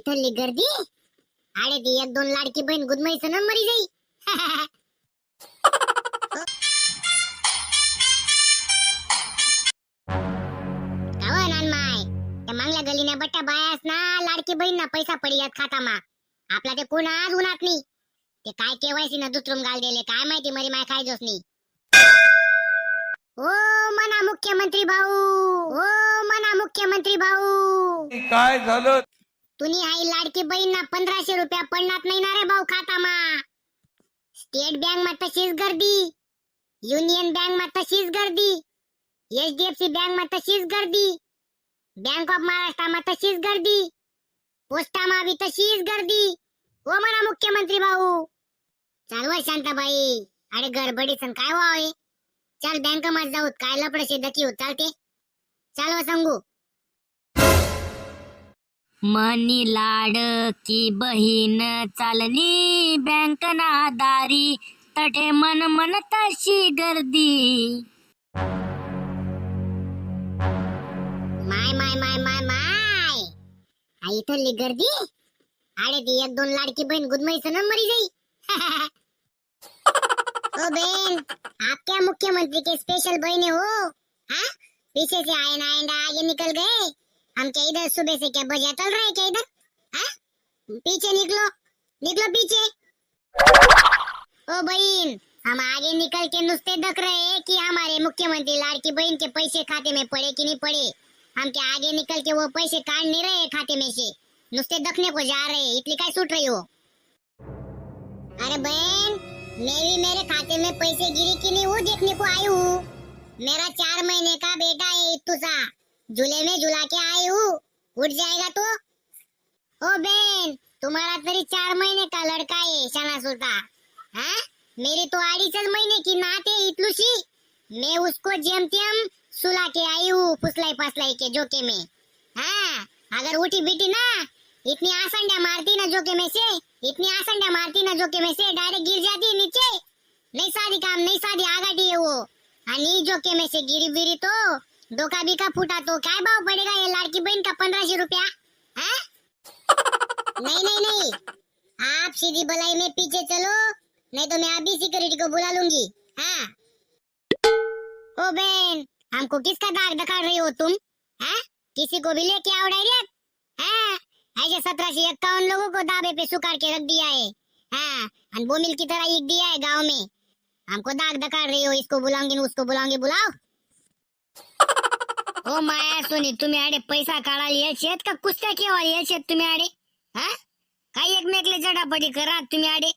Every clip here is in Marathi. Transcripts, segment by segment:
इथली गर्दी. आडे ती एक दोन लाडकी बहीण गुदमाईचं न मरी जाई. कावा हो त्या मांगल्या गलीने बट्ट्या बायास ना लाडकी बहीण ना पैसा पडी यात खाता मा आपला ते कोण आज उन्हात नाही ते काय केवायसी ना दुसरून गाल दिले काय माहिती मरी माय काय जोस नाही ओ मना मुख्यमंत्री भाऊ ओ मना मुख्यमंत्री भाऊ. काय झालं? तुनी आई लाडकी बहीण ना पंधराशे रुपया पडणार नाही ना रे भाऊ खाता मा स्टेट बँक मा तशीच गर्दी युनियन बँक मा तशीच गर्दी एचडीएफसी बँक मा तशीच गर्दी बँक ऑफ महाराष्ट्र मा तशीच गर्दी पोस्टा मा बी तशीच गर्दी. ओ म्हणा मुख्यमंत्री भाऊ. चालवा शांताबाई अरे गडबडीसन काय व्हावे चल बँक मा जाऊ काय लपडशे दकी होत चालते. चालवा सांगू. मनी लाडकी बहीण चालनी बँक ना दारी. तटे मन मन तशी गर्दी. माय माय माय माय माय. आई इथली गर्दी. अरे ती एक दोन लाडकी बहीण गुदमाईचं ना मरी जाई. ओ बहन आप क्या मुख्यमंत्री के स्पेशल बहने हो. हाँ? पीछे से आए ना आगे निकल गए. हम क्या इधर सुबह से क्या बजा चल रहा क्या इधर? हाँ? पीछे निकलो। निकलो पीछे। ओ बहन, हम आगे निकल के नुस्ते दक रहे हैं कि हमारे मुख्यमंत्री लाड़की बहन के पैसे खाते में पड़े कि नहीं पड़े? हम क्या आगे निकल के वो पैसे काट नहीं रहे खाते में से? नुस्ते दखने को जा रहे इतनी काय सूट रही हो? अरे बहन मैं भी मेरे खाते में पैसे गिरी कि नहीं वो देखने को आई हूँ? मेरा चार महीने का बेटा है इत्तू सा झूले में झुला के आई हूँ। उठ जाएगा तो। ओ बहन, तुम्हारा तरी चार महीने का लड़का है, शाना सुलता हाँ? मेरी तो अडीचच महीने की नात है, इतलूसी। मैं उसको जेम तेम सुला के आई हूँ, फुसलाई फसलाई के जोके में। हाँ अगर उठी बीटी ना, इतनी आसंडा मारती ना जोके में से, इतनी आसंडा मारती ना जोके में से, डायरेक्ट गिर जाती नीचे। नहीं सादी काम नहीं सादी आगाटी है वो। आणि जोके में से गिरी बिरी तो। डोका बिका फूटा तो क्या भाव पड़ेगा ये लाड़की बहन का पंद्रह सौ रुपया? हाँ? नहीं नहीं नहीं। आप सीधी बलाई में पीछे चलो, नहीं तो मैं अभी सिक्योरिटी को बुला लूँगी। हाँ? ओ बहन, हमको किसका दाग दिखा रही हो तुम? है? किसी को भी लेके आओ डायरेक्ट हाँ? ऐसे सत्रह से इक्यावन लोगों को दाबे पे सुखाड़ के रख दिया है। हाँ? और बोमिल की तरह ईक दिया है गाँव में। हमको दाग दिखा रही हो, इसको बुलाऊँगी, उसको बुलाऊँगी, बुलाओ। ओ माया सोनी तुम्ही आडे पैसा काढायला यायचेत का? कुस्त्या केव्हा यायचेत तुम्ही आडे? हा? काही एकमेकले जडापडी करा तुम्ही आडे.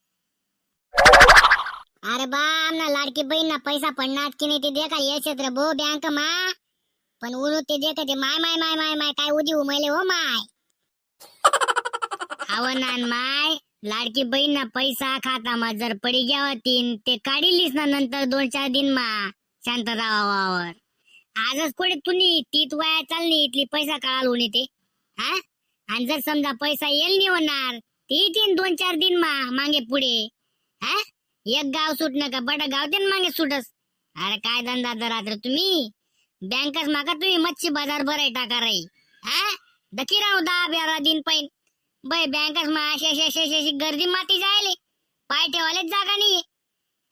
अरे बा आमना लाडकी बहीण ना पैसा पडणार की नाही ते देखा यायचेत रे भो बँक मा. पण उरू ते देखा ते माय माय माय माय माय काय उदी उमले हो माय. नान माय लाडकी बहीण ना पैसा खाता मा जर पडी घ्या तीन ते काढीलीस ना नंतर दोन चार दिन मा शांत राहावावर आजच कोणी तुम्ही तीत वाया चालली इथली पैसा काळाल होणे ते हा? आणि जर समजा पैसा येईल नाही होणार ती तीन दोन चार दिन मा मागे पुढे. हा? एक गाव सुटणं का बडा गाव ते मागे सुटस. अरे काय धंदा धरात रात्र तुम्ही? बँकच मागा तुम्ही मच्छी बाजार भराय टाका राही हा? दकी राहू दहा बारा दिन पैन. बै बँकच मा अशी अशी अशी अशी अशी गर्दी माती जायले. पाय ठेवायलाच जागा नाही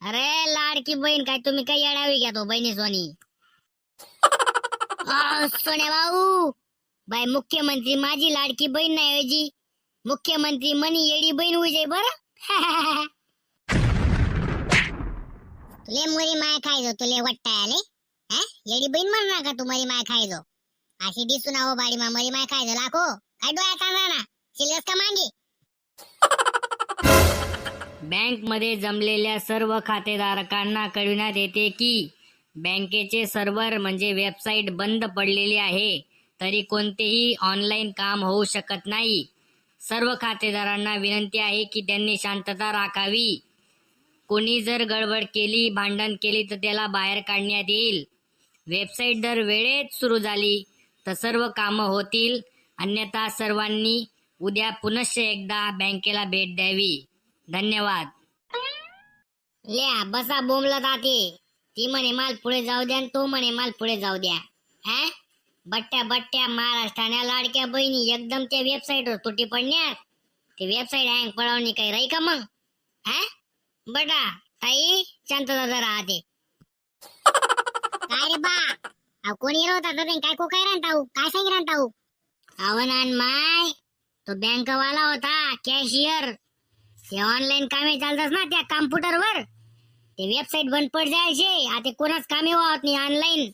अरे लाडकी बहीण काय तुम्ही काय अडावी घ्या तो बहिणी सोनी सोने भाऊ बाय मुख्यमंत्री माझी लाडकी बहीण नाही ऐवजी मुख्यमंत्री मनी येडी बहीण उजे बर? तुले मुरी माय खायचो तुले वट्टायले आले येडी बहीण म्हणणार का तू मरी माय खायचो. अशी दिसू ना हो बाडी मा मरी माय खायचो लाखो. काय डोळ्या कांदा ना? सिलेस का मागे? बँकमध्ये जमलेल्या सर्व खातेधारकांना कळविण्यात येते की बँकेचे सर्व्हर म्हणजे वेबसाईट बंद पडलेली आहे तरी कोणतेही ऑनलाईन काम होऊ शकत नाही. सर्व खातेदारांना विनंती आहे की त्यांनी शांतता राखावी. कोणी जर गडबड केली भांडण केली तर त्याला बाहेर काढण्यात येईल. वेबसाईट जर वेळेत सुरू झाली तर सर्व कामं होतील. अन्यथा सर्वांनी उद्या पुनश्च एकदा बँकेला भेट द्यावी. धन्यवाद. ले बसा बोंबला जाते ती म्हणे माल पुढे जाऊ द्या आणि तो म्हणे माल पुढे जाऊ द्या. हा? बट्ट्या बट्ट्या महाराष्ट्राने लाडक्या बहिणी एकदम त्या वेबसाईट वर तुटी पडण्यात. ते वेबसाईट हँग पडवणी काही राही का मग? हा? बटा ताई शांतता जरा आधी काय रे बा? अहो कोणी येलो होता? तर काय को काय राहताऊ काय सांग राहताऊ अवनान माय तो बँक वाला होता कॅशियर ते ऑनलाईन कामे चालतात ना त्या कॉम्प्युटर वर. ते वेबसाईट बंद पड जायचे आता कोणाच कामे होत नाही ऑनलाईन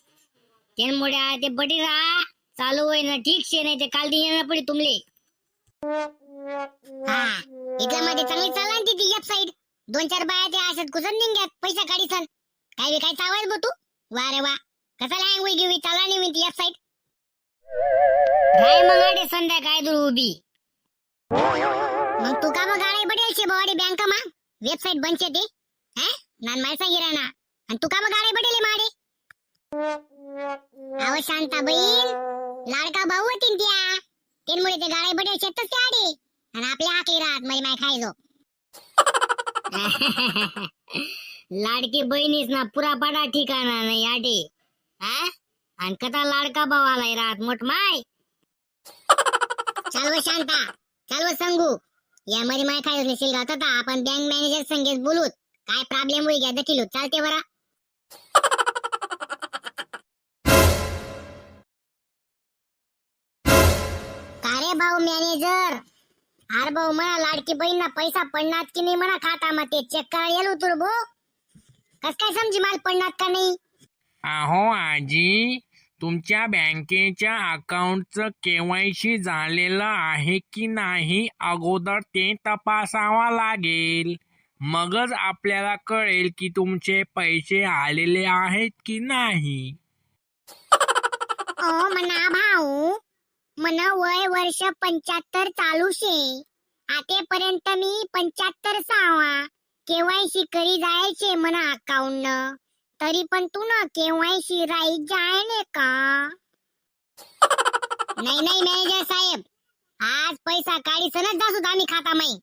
त्यामुळे ते बडी राहा. चालू होय ना ठीक शे नाही ते काल दिन येणार पडे तुमले. हा इथल्या मध्ये चांगली चालला ना ती वेबसाईट दोन चार बाया ते असत कुसन निघ्यात पैसा काढी सन काय बी काय चावायच बो तू. वा रे वा. कसा लँग होई घेऊ चालला नाही मी ती वेबसाईट राय मग आडे संध्याकाळ दूर उभी. मग तू का मग गाडी बडेल शे बँक मा. वेबसाईट बंद ते. हा? नान माय सांगी राहना आणि तू का मग गाडी बडेले माडे अहो शांता बहीण लाडका भाऊ होतीन त्या त्यामुळे ते गाडी बडेल शेतच ते आडे आणि आपल्या हाकली राहत मरी माय खायचो लाडकी बहिणीच ना पुरा पडा ठिकाणा नाही आडे हा आणि कथा लाडका भाऊ आलाय राहत मोठ माय चालव शांता चालव संगू यामध्ये माय काय नसेल गावत होता आपण बँक मॅनेजर संगेत बोलूत काय प्रॉब्लेम होई घ्या दखील चालते बरा. का रे भाऊ मॅनेजर अरे भाऊ म्हणा लाडकी बहीण पैसा पडणार की नाही म्हणा खाता मग ते चेक करायला येलो तुर भो कस काय समजी माल पडणार का नाही? अहो आजी तुमच्या बँकेच्या अकाउंटचं केवायसी झालेलं आहे की नाही अगोदर ते तपासावा लागेल. मगच आपल्याला कळेल की तुमचे पैसे आलेले आहेत की नाही. ओ म्हणा भाऊ मन वय वर्ष पंच्याहत्तर चालू शे आतेपर्यंत मी पंच्याहत्तर सावा केवायसी करी जायचे म्हणा अकाउंट न. तरी पण तू ना केवायसी राईट जाय ने का? नाही नाही मॅनेजर साहेब. आज पैसा काढीसनच जासूत आम्ही खाता माई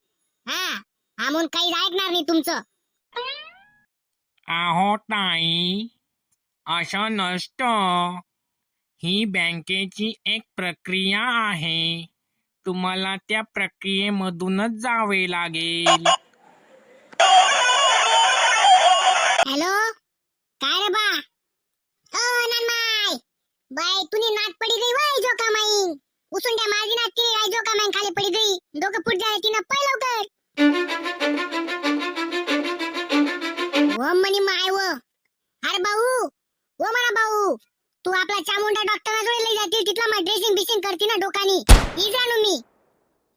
हा? आमून काही ऐकणार नाही तुमचं. अहो ताई असं नसतं ही बँकेची एक प्रक्रिया आहे. तुम्हाला त्या प्रक्रियेमधूनच जावे लागेल. हॅलो? काय रे बा? ओ नन्माय बाय तुनी नाट पडी गई वय जो कमाईन उसून त्या माझी आई जो कमाईन खाली पडी गई डोकं फुट जाय तिनं पळ लवकर. व मनी माय व. अरे भाऊ ओ म्हणा भाऊ तू आपला चामुंडा डॉक्टरना जोडे लई जातील तिथला मग ड्रेसिंग बिसिंग करती ना डोकानी. ही जाणू मी.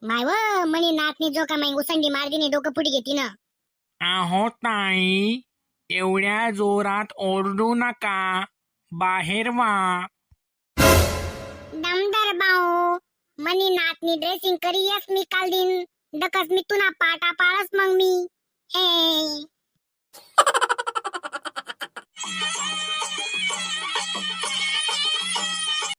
माय व मनी नाटनी जो कमाईन उसंडी मारदिनी डोकं फुटी घेती ना. अहो ताई एवढ्या जोरात ओरडू नका. बाहेर वा. दमदार भाऊ मनी नातनी ड्रेसिंग करी यस मी काल दिन. डकस मी तुना पाटा पाळस मग मी.